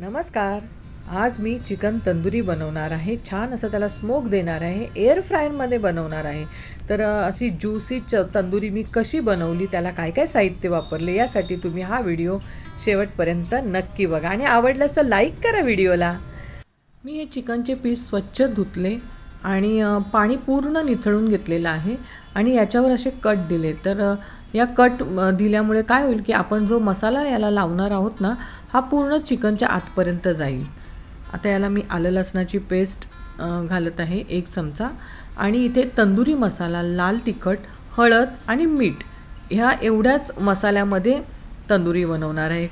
नमस्कार. आज मी चिकन तंदुरी बनवणार आहे. छान असं त्याला स्मोक देणार आहे. एअर फ्रायरमध्ये बनवणार आहे. तर अशी ज्युसी च तंदुरी मी कशी बनवली त्याला काय काय साहित्य वापरले यासाठी तुम्ही हा व्हिडिओ शेवटपर्यंत नक्की बघा. आणि आवडल्यास तर लाईक करा व्हिडिओला मी हे चिकनचे पीस स्वच्छ धुतले आणि पाणी पूर्ण निथळून घेतलेलं आहे आणि याच्यावर असे कट दिले. तर या कट दिल्यामुळे काय होईल की आपण जो मसाला याला लावणार आहोत ना हा पूर्ण चिकनच्या आतपर्यंत जाईल. आता याला मी आलं लसणाची पेस्ट घालत आहे एक चमचा. आणि इथे तंदुरी मसाला लाल तिखट हळद आणि मीठ ह्या एवढ्याच मसाल्यामध्ये तंदुरी बनवणार आहे.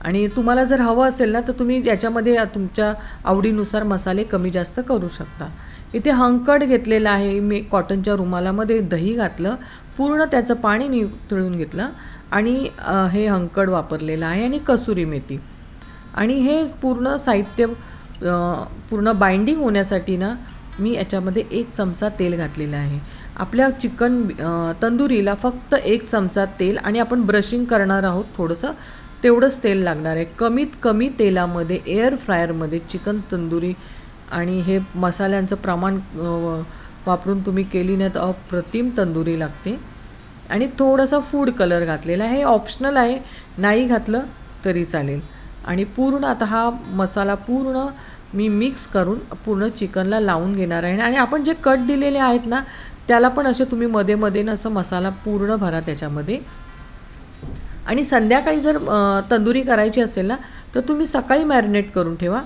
आणि तुम्हाला जर हवं असेल ना तर तुम्ही याच्यामध्ये तुमच्या आवडीनुसार मसाले कमी जास्त करू शकता. इथे हंकड घेतलेलं आहे मी कॉटनच्या रुमालामध्ये दही घातलं पूर्ण त्याचं पाणी नितळून घेतलं आणि हे हंकड वापरलेलं आहे आणि कसुरी मेथी. आणि हे पूर्ण साहित्य पूर्ण बाइंडिंग होण्यासाठी ना मी याच्यामध्ये एक चमचा तेल घातलेलं आहे. आपल्या चिकन तंदुरीला फक्त एक चमचा तेल आणि आपण ब्रशिंग करणार आहोत थोडंसं तेवढंच तेल लागणार आहे. कमीत कमी तेलामध्ये एअर फ्रायरमध्ये चिकन तंदुरी आणि हे मसाल्यांचं प्रमाण वापरून तुम्ही केली नाही तर अप्रतिम तंदुरी लागते. आणि थोडासा फूड कलर घातलेला आहे. हे ऑप्शनल आहे. नाही घातलं तरी चालेल. आणि पूर्ण आता हा मसाला पूर्ण मी मिक्स करून पूर्ण चिकनला लावून घेणार आहे. आणि आपण जे कट दिलेले आहेत ना त्याला पण असे तुम्ही मध्ये मध्ये ना असं मसाला पूर्ण भरा त्याच्यामध्ये. आणि संध्याकाळी जर तंदुरी करायची असेल ना तर तुम्ही सकाळी मॅरिनेट करून ठेवा.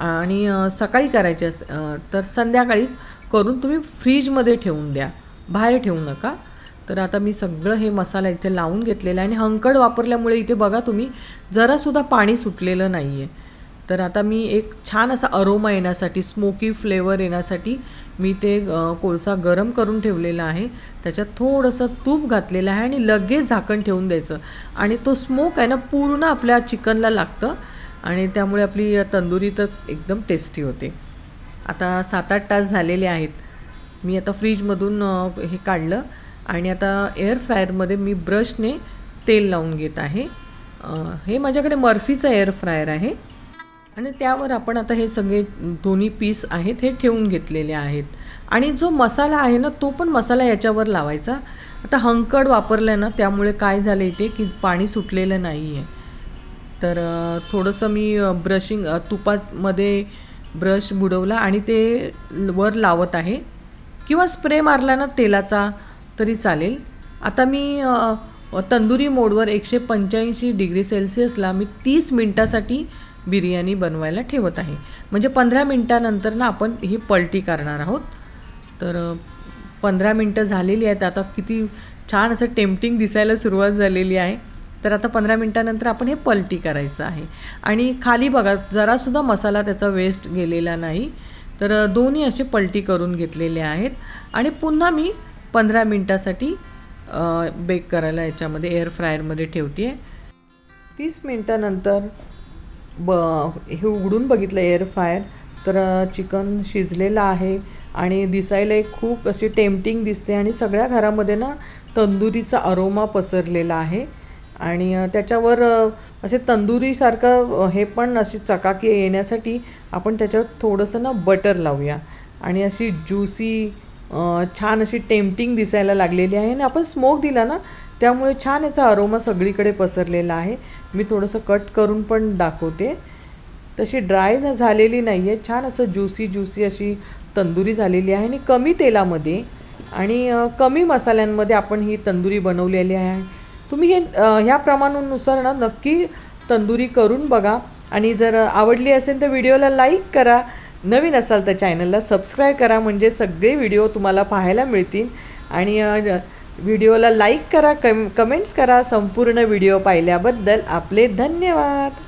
आणि सकाळी करायची अस तर संध्याकाळीच करून तुम्ही फ्रीजमध्ये ठेवून द्या. बाहेर ठेवू नका. तर आता मी सगळं हे मसाला इथे लावून घेतलेला आहे आणि हंकड वापरल्यामुळे इथे बघा तुम्ही जरासुद्धा पाणी सुटलेलं नाही आहे तर आता मी एक छान असा अरोमा येण्यासाठी स्मोकी फ्लेवर येण्यासाठी मी ते कोळसा गरम करून ठेवलेला आहे. त्याच्यात थोडंसं तूप घातलेलं आहे आणि लगेच झाकण ठेवून द्यायचं. आणि तो स्मोक आहे ना पूर्ण आपल्या चिकनला लागतं आणि त्यामुळे आपली तंदुरी तर एकदम टेस्टी होते. आता सात आठ तास झालेले आहेत. मी आता फ्रीजमधून हे काढलं. आणि आता एअर फ्रायरमध्ये मी ब्रशने तेल लावून घेत आहे. हे माझ्याकडे मर्फीचं एअर फ्रायर आहे. आणि त्यावर आपण आता हे सगळे दोन्ही पीस आहेत हे ठेवून घेतलेले आहेत. आणि जो मसाला आहे ना तो पण मसाला याच्यावर लावायचा. आता हंकड वापरलं ना त्यामुळे काय झालं इथे की पाणी सुटलेलं नाही आहे तर थोडंसं मी ब्रशिंग तुपामध्ये ब्रश बुडवला आणि ते वर लावत आहे. किंवा स्प्रे मारला ना तेलाचा तरी चालेल. आता मी तंदुरी मोडवर एकशे पंच्याऐंशी डिग्री सेल्सिअसला मी तीस मिनटासाठी बिर्याणी बनवायला ठेवत आहे. म्हणजे पंधरा मिनटानंतर ना आपण ही पलटी करणार आहोत. तर पंधरा मिनटं झालेली आहेत. आता किती छान असं टेम्पटिंग दिसायला सुरुवात झालेली आहे. तर आता पंधरा मिनटानंतर आपण हे पलटी करायचं आहे. आणि खाली बघा जरासुद्धा मसाला त्याचा वेस्ट गेलेला नाही. तर दोन्ही असे पलटी करून घेतलेले आहेत. आणि पुन्हा मी पंधरा मिनटासाठी बेक करायला याच्यामध्ये एअर फ्रायरमध्ये ठेवते आहे तीस मिनटानंतर ब हे उघडून बघितलं एअर फायर तर चिकन शिजलेलं आहे आणि दिसायला एक खूप अशी टेम्पटिंग दिसते आणि सगळ्या घरामध्ये ना तंदुरीचा अरोमा पसरलेला आहे. आणि त्याच्यावर असे तंदुरीसारखं हे पण अशी चकाकी येण्यासाठी आपण त्याच्यावर थोडंसं ना बटर लावूया. आणि अशी ज्युसी छान अशी टेम्पटिंग दिसायला लागलेली आहे आणि आपण स्मोक दिला ना त्यामुळे छान याचा अरोमा सगळीकडे पसरलेला आहे. मी थोडंसं कट करून पण दाखवते. तशी ड्राय झालेली नाही आहे छान असं ज्युसी ज्युसी अशी तंदुरी झालेली आहे आणि कमी तेलामध्ये आणि कमी मसाल्यांमध्ये आपण ही तंदुरी बनवलेली आहे. तुम्ही हे ह्या प्रमाणानुसार ना नक्की तंदुरी करून बघा आणि जर आवडली असेल तर व्हिडिओला लाईक करा नवीन असाल तर चॅनलला सबस्क्राईब करा. म्हणजे सगळे व्हिडिओ तुम्हाला पाहायला मिळतील. आणि व्हिडिओला लाईक करा कम कमेंट्स करा. संपूर्ण व्हिडिओ पाहिल्याबद्दल आपले धन्यवाद.